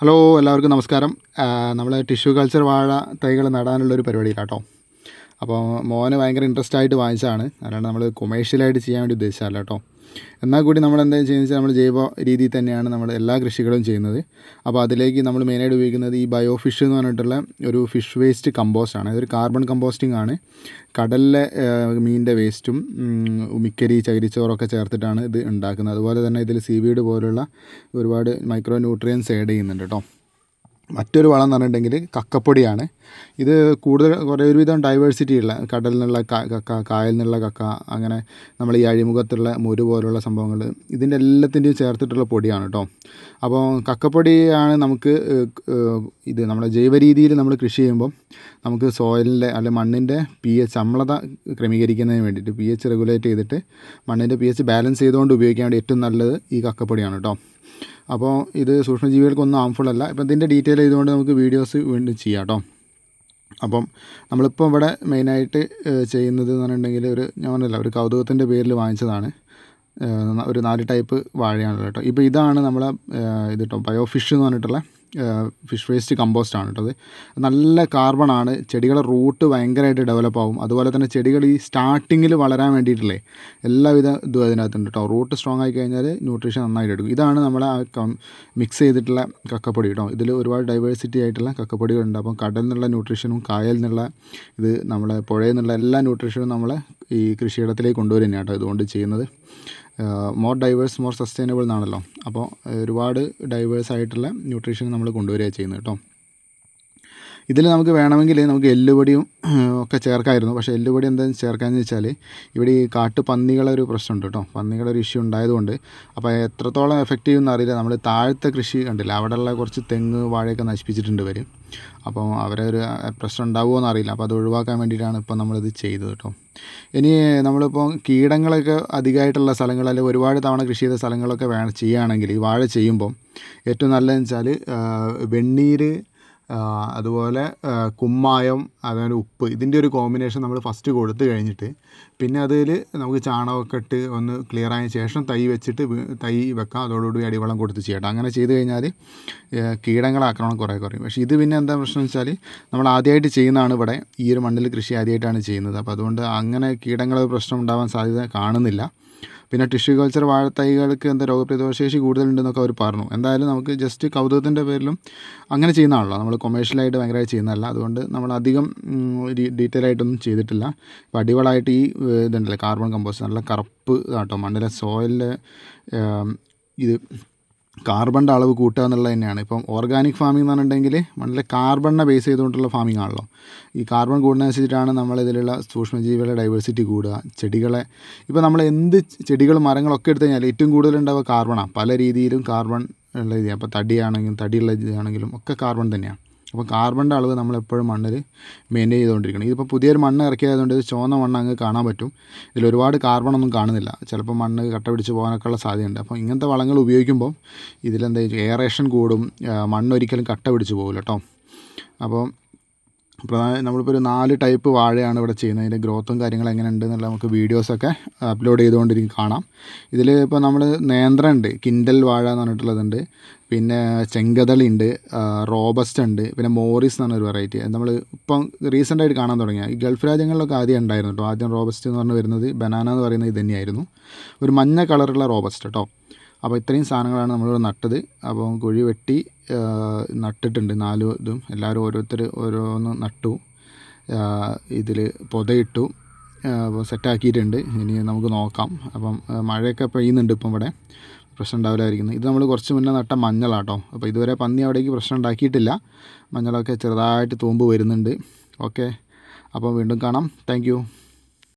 Hello എല്ലാവർക്കും നമസ്കാരം. നമ്മൾ ടിഷ്യൂ കൾച്ചർ വാഴ തൈകൾ നടാനുള്ളൊരു പരിപാടിയിലാട്ടോ. അപ്പോൾ മോന് ഭയങ്കര ഇൻട്രസ്റ്റ് ആയിട്ട് വാങ്ങിച്ചതാണ്. അല്ലാണ്ട് നമ്മൾ കൊമേഴ്ഷ്യലായിട്ട് ചെയ്യാൻ വേണ്ടി ഉദ്ദേശിച്ചല്ല കേട്ടോ എന്നാൽ കൂടി നമ്മൾ എന്താ ചെയ്യുന്നത് വെച്ചാൽ നമ്മൾ ജൈവ രീതിയിൽ തന്നെയാണ് നമ്മൾ എല്ലാ കൃഷികളും ചെയ്യുന്നത്. അപ്പോൾ അതിലേക്ക് നമ്മൾ മെയിനായിട്ട് ഉപയോഗിക്കുന്നത് ഈ ബയോ ഫിഷ് എന്ന് പറഞ്ഞിട്ടുള്ള ഒരു ഫിഷ് വേസ്റ്റ് കമ്പോസ്റ്റ് ആണ്. അതൊരു കാർബൺ കമ്പോസ്റ്റിംഗ് ആണ്. കടലിലെ മീനിന്റെ വേസ്റ്റും ഉമിക്കരി ചകിരിച്ചോറൊക്കെ ചേർത്തിട്ടാണ് ഇത് ഉണ്ടാക്കുന്നത്. അതുപോലെ തന്നെ ഇതിൽ സീവീഡ് പോലുള്ള ഒരുപാട് മൈക്രോ ന്യൂട്രിയൻസ് ആഡ് ചെയ്യുന്നുണ്ട് കേട്ടോ. മറ്റൊരു വളം എന്ന് പറഞ്ഞിട്ടുണ്ടെങ്കിൽ കക്കപ്പൊടിയാണ്. ഇത് കൂടുതൽ കുറേ ഒരുവിധം ഡൈവേഴ്സിറ്റി ഉള്ള കടലിൽ നിന്നുള്ള കക്ക കായൽ നിന്നുള്ള കക്ക അങ്ങനെ നമ്മൾ ഈ അഴിമുഖത്തുള്ള മുരു പോലുള്ള സംഭവങ്ങൾ ഇതിന്റെ എല്ലാത്തിന്റെയും ചേർത്തിട്ടുള്ള പൊടിയാണ് കേട്ടോ. അപ്പോൾ കക്കപ്പൊടിയാണ് നമുക്ക് ഇത് നമ്മുടെ ജൈവ രീതിയിൽ നമ്മൾ കൃഷി ചെയ്യുമ്പോൾ നമുക്ക് സോയിലിന്റെ അല്ലെ മണ്ണിന്റെ പി എച്ച് അമ്ലത ക്രമീകരിക്കുന്നതിന് വേണ്ടിയിട്ട് പി എച്ച് റെഗുലേറ്റ് ചെയ്തിട്ട് മണ്ണിന്റെ പി എച്ച് ബാലൻസ് ചെയ്തുകൊണ്ട് ഉപയോഗിക്കാൻ വേണ്ടി ഏറ്റവും നല്ലത് ഈ കക്കപ്പൊടിയാണ് കേട്ടോ. അപ്പോൾ ഇത് സൂക്ഷ്മജീവികൾക്കൊന്നും ഹാംഫുൾ അല്ല. ഇപ്പം ഇതിന്റെ ഡീറ്റെയിൽ ചെയ്തുകൊണ്ട് നമുക്ക് വീഡിയോസ് വീണ്ടും ചെയ്യാം കേട്ടോ. അപ്പം നമ്മളിപ്പോൾ ഇവിടെ മെയിനായിട്ട് ചെയ്യുന്നത് എന്ന് പറഞ്ഞിട്ടുണ്ടെങ്കിൽ ഒരു ഞാൻ ഒരു കൗതുകത്തിന്റെ പേരിൽ വാങ്ങിച്ചതാണ്. ഒരു നാല് ടൈപ്പ് വാഴയാണല്ലോ കേട്ടോ. ഇപ്പോൾ ഇതാണ് നമ്മളെ ഇത് കേട്ടോ ബയോഫിഷ് എന്ന് പറഞ്ഞിട്ടുള്ള ഫിഷ് വേസ്റ്റ് കമ്പോസ്റ്റ് ആണ് കേട്ടത് നല്ല കാർബണാണ് ചെടികളുടെ റൂട്ട് ഭയങ്കരമായിട്ട് ഡെവലപ്പ് ആവും. അതുപോലെ തന്നെ ചെടികൾ ഈ സ്റ്റാർട്ടിങ്ങിൽ വളരാൻ വേണ്ടിയിട്ടില്ലേ എല്ലാവിധ ഇതും അതിനകത്തുണ്ട് കേട്ടോ. റൂട്ട് സ്ട്രോങ് ആയി കഴിഞ്ഞാൽ ന്യൂട്രീഷൻ നന്നായിട്ട് എടുക്കും. ഇതാണ് നമ്മളെ മിക്സ് ചെയ്തിട്ടുള്ള കക്കപ്പൊടി കേട്ടോ. ഇതിൽ ഒരുപാട് ഡൈവേഴ്സിറ്റി ആയിട്ടുള്ള കക്കപ്പൊടികളുണ്ട്. അപ്പം കടൽ നിന്നുള്ള ന്യൂട്രീഷനും കായൽ നിന്നുള്ള ഇത് നമ്മളെ പുഴയിൽ നിന്നുള്ള എല്ലാ ന്യൂട്രീഷനും നമ്മളെ ഈ കൃഷിയിടത്തിലേക്ക് കൊണ്ടുവരുന്നതാണ് കേട്ടോ ഇതുകൊണ്ട് ചെയ്യുന്നത്. മോർ ഡൈവേഴ്സ് മോർ സസ്റ്റൈനബിൾ എന്നാണല്ലോ. അപ്പോൾ ഒരുപാട് ഡൈവേഴ്സ് ആയിട്ടുള്ള ന്യൂട്രീഷൻ നമ്മൾ കൊണ്ടുവരിക ചെയ്യുന്നത് കേട്ടോ. ഇതിൽ നമുക്ക് വേണമെങ്കിൽ നമുക്ക് എല്ലുപൊടിയും ഒക്കെ ചേർക്കായിരുന്നു. പക്ഷേ എല്ലുപൊടി എന്താ ചേർക്കാമെന്ന് വെച്ചാൽ ഇവിടെ ഈ കാട്ടുപന്നികളെ ഒരു പ്രശ്നമുണ്ട് കേട്ടോ. പന്നികളുടെ ഒരു ഇഷ്യൂ ഉണ്ടായതുകൊണ്ട്. അപ്പോൾ എത്രത്തോളം എഫക്റ്റീവ് എന്നറിയില്ല നമ്മൾ താഴത്തെ കൃഷി കണ്ടില്ല? അവിടെയുള്ള കുറച്ച് തെങ്ങ് വാഴയൊക്കെ നശിപ്പിച്ചിട്ടുണ്ട് വരും അപ്പോൾ അവരെ ഒരു പ്രശ്നം ഉണ്ടാവുമോ എന്നറിയില്ല അപ്പോൾ അത് ഒഴിവാക്കാൻ വേണ്ടിയിട്ടാണ് ഇപ്പോൾ നമ്മളിത് ചെയ്തത് കേട്ടോ. ഇനി നമ്മളിപ്പോൾ കീടങ്ങളൊക്കെ അധികമായിട്ടുള്ള സ്ഥലങ്ങൾ അല്ലെങ്കിൽ ഒരുപാട് തവണ കൃഷി ചെയ്ത സ്ഥലങ്ങളൊക്കെ വേണം ചെയ്യുകയാണെങ്കിൽ ഈ വാഴ ചെയ്യുമ്പോൾ ഏറ്റവും നല്ലതെന്ന് വെച്ചാൽ വെണ്ണീര് അതുപോലെ കുമ്മായം അതുപോലെ ഉപ്പ് ഇതിന്റെ ഒരു കോമ്പിനേഷൻ നമ്മൾ ഫസ്റ്റ് കൊടുത്തു കഴിഞ്ഞിട്ട് പിന്നെ അതിൽ നമുക്ക് ചാണകമൊക്കെ ഇട്ട് ഒന്ന് ക്ലിയർ ആയതിനു ശേഷം തൈ വെച്ചിട്ട് തൈ വെക്കാം. അതോടുകൂടി അടിവളം കൊടുത്ത് ചെയ്യട്ടെ അങ്ങനെ ചെയ്ത് കഴിഞ്ഞാൽ കീടങ്ങളെ ആക്രമണം കുറേ കുറയും. പക്ഷേ ഇത് പിന്നെ എന്താ പ്രശ്നം വെച്ചാൽ നമ്മൾ ആദ്യമായിട്ട് ചെയ്യുന്നതാണ് ഇവിടെ. ഈ ഒരു മണ്ണിൽ കൃഷി ആദ്യമായിട്ടാണ് ചെയ്യുന്നത്. അപ്പോൾ അതുകൊണ്ട് അങ്ങനെ കീടങ്ങളെ പ്രശ്നം ഉണ്ടാവാൻ സാധ്യത കാണുന്നില്ല. പിന്നെ ടിഷ്യൂ കൾച്ചർ വാഴത്തൈകൾക്ക് എന്താ രോഗപ്രതിരോധശേഷി കൂടുതലുണ്ടെന്നൊക്കെ അവർ പറഞ്ഞു. എന്തായാലും നമുക്ക് ജസ്റ്റ് കൗതുകത്തിന്റെ പേരിലും അങ്ങനെ ചെയ്യുന്നതാണല്ലോ. നമ്മൾ കൊമേഴ്ഷ്യലായിട്ട് ഭയങ്കരമായി ചെയ്യുന്നതല്ല. അതുകൊണ്ട് നമ്മൾ അധികം ഡീറ്റെയിൽ ആയിട്ടൊന്നും ചെയ്തിട്ടില്ല. ഇപ്പോൾ അടിപൊളായിട്ട് ഈ ഇതുണ്ടല്ലോ കാർബൺ കമ്പോസ്റ്റ് നല്ല കറുപ്പ് കേട്ടോ മണ്ണിലെ സോയിലിലെ ഇത് കാർബണിന്റെ അളവ് കൂട്ടുക എന്നുള്ളത് തന്നെയാണ്. ഇപ്പം ഓർഗാനിക് ഫാമിംഗ് എന്ന് പറഞ്ഞിട്ടുണ്ടെങ്കിൽ മണ്ണിലെ കാർബണിനെ ബേസ് ചെയ്തുകൊണ്ടുള്ള ഫാമിംഗ് ആണല്ലോ. ഈ കാർബൺ കൂടുന്നതനുസരിച്ചിട്ടാണ് നമ്മൾ ഇതിലുള്ള സൂക്ഷ്മജീവികളുടെ ഡൈവേഴ്സിറ്റി കൂടുക ചെടികളെ. ഇപ്പോൾ നമ്മൾ എന്ത് ചെടികൾ മരങ്ങളൊക്കെ എടുത്തു കഴിഞ്ഞാൽ ഏറ്റവും കൂടുതൽ ഉണ്ടാവുക കാർബണാണ് പല രീതിയിലും കാർബൺ ഉള്ള രീതി അപ്പോൾ തടിയാണെങ്കിലും തടിയുള്ള ഇതാണെങ്കിലും ഒക്കെ കാർബൺ തന്നെയാണ്. അപ്പോൾ കാർബണിന്റെ അളവ് നമ്മൾ എപ്പോഴും മണ്ണിൽ മെയിന്റെയിൻ ചെയ്തുകൊണ്ടിരിക്കണം. ഇതിപ്പോൾ പുതിയൊരു മണ്ണ് ഇറക്കിയതുകൊണ്ട് ഇത് ചുവന്ന മണ്ണ് അങ്ങ് കാണാൻ പറ്റും. ഇതിൽ ഒരുപാട് കാർബണൊന്നും കാണുന്നില്ല. ചിലപ്പോൾ മണ്ണ് കട്ട പിടിച്ച് പോകാനൊക്കെ ഉള്ള സാധ്യതയുണ്ട്. അപ്പോൾ ഇങ്ങനത്തെ വളങ്ങൾ ഉപയോഗിക്കുമ്പോൾ ഇതിലെന്താ എയറേഷൻ കൂടും മണ്ണ് ഒരിക്കലും കട്ട പിടിച്ച് പോകില്ല കേട്ടോ. അപ്പോൾ പ്രധാന നമ്മളിപ്പോൾ ഒരു നാല് ടൈപ്പ് വാഴയാണ് ഇവിടെ ചെയ്യുന്നത്. അതിന്റെ ഗ്രോത്തും കാര്യങ്ങളും എങ്ങനെ ഉണ്ട് എന്നുള്ള നമുക്ക് വീഡിയോസൊക്കെ അപ്ലോഡ് ചെയ്തുകൊണ്ടിരിക്കും കാണാം. ഇതിൽ ഇപ്പോൾ നമ്മൾ നേന്ത്രണ്ട് കിൻഡൽ വാഴ എന്ന് പറഞ്ഞിട്ടുള്ളതുണ്ട്. പിന്നെ ചെങ്കതളിയുണ്ട് റോബസ്റ്റ് ഉണ്ട് പിന്നെ മോറിസ് എന്ന് പറഞ്ഞൊരു വെറൈറ്റി. നമ്മൾ ഇപ്പം റീസെന്റായിട്ട് കാണാൻ തുടങ്ങിയ. ഈ ഗൾഫ് രാജ്യങ്ങളിലൊക്കെ ആദ്യം ഉണ്ടായിരുന്നു കേട്ടോ ആദ്യം റോബസ്റ്റ് എന്ന് പറഞ്ഞ് വരുന്നത് ബനാന എന്ന് പറയുന്നത് ഇത് തന്നെയായിരുന്നു. ഒരു മഞ്ഞ കളറുള്ള റോബസ്റ്റ് കേട്ടോ അപ്പോൾ ഇത്രയും സാധനങ്ങളാണ് നമ്മളിവിടെ നട്ടത്. അപ്പോൾ കുഴി വെട്ടി നട്ടിട്ടുണ്ട്. നാല് ഇതും എല്ലാവരും ഓരോരുത്തർ ഓരോന്ന് നട്ടു. ഇതിൽ പൊതയിട്ടു. സെറ്റാക്കിയിട്ടുണ്ട് ഇനി നമുക്ക് നോക്കാം. അപ്പം മഴയൊക്കെ പെയ്യുന്നുണ്ട് ഇപ്പം ഇവിടെ. പ്രശ്നം ഉണ്ടാവില്ലായിരിക്കുന്നത് ഇത് നമ്മൾ കുറച്ച് മുന്നേ നട്ട മഞ്ഞളാട്ടോ. അപ്പോൾ ഇതുവരെ പന്നി അവിടേക്ക് പ്രശ്നം ഉണ്ടാക്കിയിട്ടില്ല. മഞ്ഞളൊക്കെ ചെറുതായിട്ട് തൂമ്പ് വരുന്നുണ്ട്. ഓക്കെ. അപ്പോൾ വീണ്ടും കാണാം. താങ്ക്